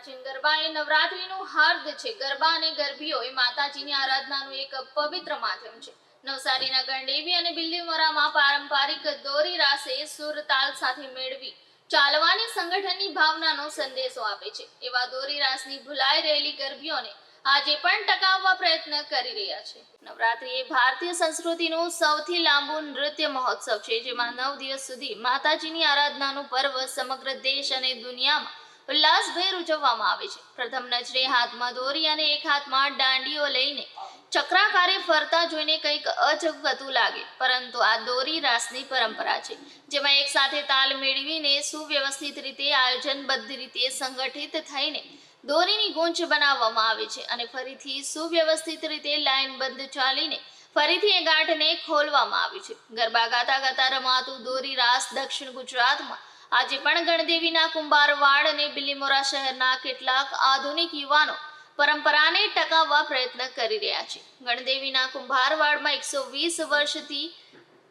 પ્રાચીન ગરબા એ નવરાત્રીનું હાર્દ છે. ગરબા અને ગરબીઓ એ માતાજીની આરાધનાનું એક પવિત્ર માધ્યમ છે. નવસારીના ગણદેવી અને બિલ્લીમોરામાં પારંપરિક દોરી રાસે સુર તાલ સાથે મેળવી ચાલવાની સંગઠનની ભાવનાનો સંદેશો આપે છે. એવા દોરી રાસની ભૂલાઈ રહેલી ગરબીઓને આજે પણ ટકાવવા પ્રયત્ન કરી રહ્યા છે. નવરાત્રી એ ભારતીય સંસ્કૃતિનું સૌથી લાંબુ નૃત્ય મહોત્સવ છે, જેમાં નવ દિવસ સુધી માતાજીની આરાધનાનું પર્વ સમગ્ર દેશ અને દુનિયામાં ઉલ્લાસભેર ઉજવવામાં આવે છે. પ્રથમ નજરે હાથમાં દોરી અને એક હાથમાં દાંડીઓ લઈને ચક્રાકારે ફરતા જોઈને કંઈક અજગતું લાગે. પરંતુ આ દોરી રાસની પરંપરા છે, જેમાં એક સાથે તાલ મેળવીને સુવ્યવસ્થિત રીતે આયોજનબદ્ધ રીતે સંગઠિત થઈને દોરીની ગૂંચ બનાવવામાં આવે છે અને ફરીથી સુવ્યવસ્થિત રીતે લાઇનબદ્ધ ચાલીને ફરીથી એ ગાંઠને ખોલવામાં આવે છે. ગરબા ગાતા ગાતા રમાતું દોરી રાસ દક્ષિણ ગુજરાતમાં આજે પણ ગણદેવીના કુંભારવાડ અને બિલીમોરા શહેરના કેટલાક આધુનિક યુવાનો પરંપરાને ટકાવવા પ્રયત્ન કરી રહ્યા છે. ગણદેવીના કુંભારવાડમાં એકસો વીસ વર્ષથી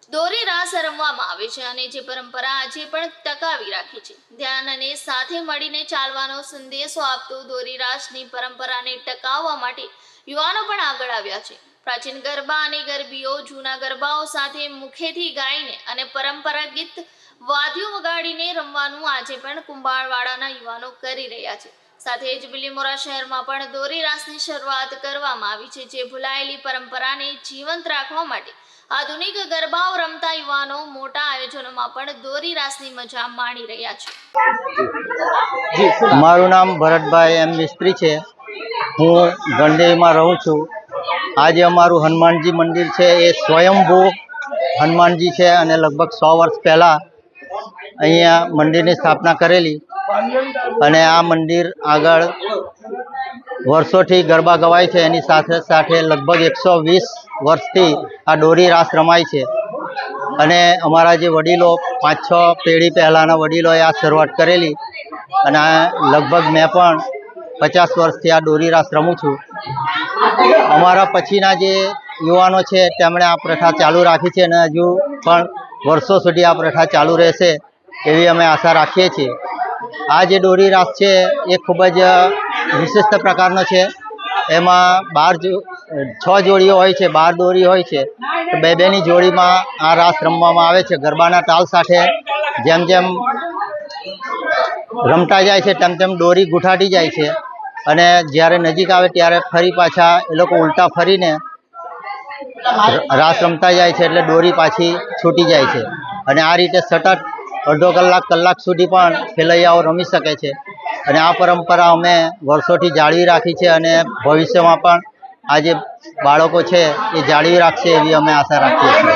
દોરી રાસ રમવામાં આવે છે અને જે પરંપરા આજે પણ ટકાવી રાખી છે. ધ્યાન અને સાથે મળીને ચાલવાનો સંદેશો આપતો દોરી રાસની પરંપરાને ટકાવવા માટે યુવાનો પણ આગળ આવ્યા છે. પ્રાચીન ગરબા અને ગરબીઓ જૂના ગરબાઓ સાથે મુખેથી ગાઈને અને પરંપરાગત વાદ્યો વગાડીને રમવાનું આજે પણ કુંભારવાડાના યુવાનો કરી રહ્યા છે. સાથે જ બિલીમોરા શહેરમાં પણ દોરી રાસની શરૂઆત કરવામાં આવી છે, જે ભૂલાયેલી પરંપરાને જીવંત રાખવા માટે આધુનિક ગરબાઓ રમતા યુવાનો મોટા આયોજનોમાં પણ દોરી રાસની મજા માણી રહ્યા છે. મારું નામ ભરતભાઈ એમ મિસ્ત્રી છે. હું ગણદેવીમાં રહું છું. આજે અમારું હનુમાનજી મંદિર છે, એ સ્વયંભૂ હનુમાનજી છે અને લગભગ સો વર્ષ પહેલાં અહીંયા મંદિરની સ્થાપના કરેલી. અને આ મંદિર આગળ વર્ષોથી ગરબા ગવાય છે. એની સાથે સાથે લગભગ એકસો વીસ વર્ષથી આ દોરી રાસ રમાય છે. અને અમારા જે વડીલો, પાંચ છ પેઢી પહેલાંના વડીલોએ આ શરૂઆત કરેલી અને લગભગ મેં પણ પચાસ વર્ષથી આ દોરી રાસ રમું છું. અમારા પછીના જે યુવાનો છે, તેમણે આ પ્રથા ચાલુ રાખી છે અને હજુ પણ વર્ષો સુધી આ પ્રથા ચાલુ રહેશે એવી અમે આશા રાખીએ છીએ. આ જે દોરી રાસ છે, એ ખૂબ જ વિશિષ્ટ પ્રકારનો છે. એમાં બાર છ જોડીઓ હોય છે, બાર દોરી હોય છે. બે બેની જોડીમાં આ રાસ રમવામાં આવે છે, ગરબાના તાલ સાથે. જેમ જેમ રમતા જાય છે, તેમ તેમ દોરી ગુઠાટી જાય છે. અને જ્યારે નજીક આવે ત્યારે ફરી પાછા એ લોકો ઉલટા ફરીને રાસ રમતા જાય છે, એટલે દોરી પાછી છૂટી જાય છે. અને આ રીતે સતત અડધો કલાક કલાક સુધી પણ ખેલૈયાઓ રમી શકે છે. અને આ પરંપરા અમે વર્ષોથી જાળવી રાખી છે અને ભવિષ્યમાં પણ આ જે બાળકો છે એ જાળવી રાખશે એવી અમે આશા રાખીએ છીએ.